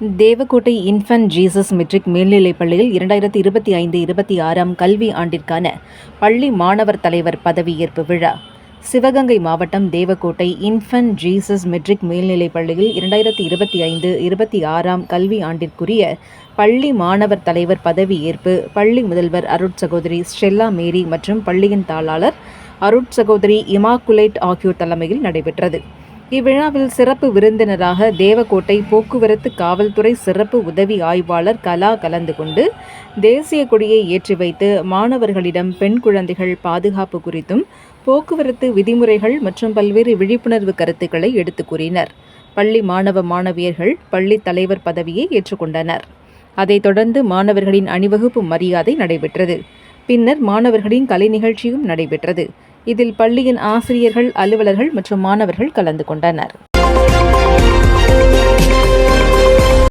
Devakottai infant Jesus matric மேல்நிலைப் பள்ளியில் இரண்டாயிரத்தி இருபத்தி ஐந்து இருபத்தி ஆறாம் கல்வி ஆண்டிற்கான பள்ளி மாணவர் தலைவர் பதவியேற்பு விழா. சிவகங்கை மாவட்டம் தேவக்கோட்டை இன்ஃபன்ட் ஜீசஸ் மெட்ரிக் மேல்நிலைப் பள்ளியில் இரண்டாயிரத்தி இருபத்தி ஐந்து இருபத்தி ஆறாம் கல்வி ஆண்டிற்குரிய பள்ளி மாணவர் தலைவர் பதவியேற்பு பள்ளி முதல்வர் அருட்சகோதரி ஸ்டெல்லா மேரி மற்றும் பள்ளியின் தாளாளர் அருட்சகோதரி இமாக்குலேட் ஆகியோர் தலைமையில் நடைபெற்றது. இவ்விழாவில் சிறப்பு விருந்தினராக தேவக்கோட்டை போக்குவரத்து காவல்துறை சிறப்பு உதவி ஆய்வாளர் கலா கலந்து கொண்டு தேசிய கொடியை ஏற்றி வைத்து மாணவர்களிடம் பெண் குழந்தைகள் பாதுகாப்பு குறித்தும் போக்குவரத்து விதிமுறைகள் மற்றும் பல்வேறு விழிப்புணர்வு கருத்துக்களை எடுத்துக் கூறினர். பள்ளி மாணவ மாணவியர்கள் பள்ளி தலைவர் பதவியை ஏற்றுக்கொண்டனர். அதைத் தொடர்ந்து மாணவர்களின் அணிவகுப்பு மரியாதை நடைபெற்றது. பின்னர் மாணவர்களின் கலை நிகழ்ச்சியும் நடைபெற்றது. இதில் பள்ளியின் ஆசிரியர்கள் அலுவலர்கள் மற்றும் மாணவர்கள் கலந்து கொண்டனர்.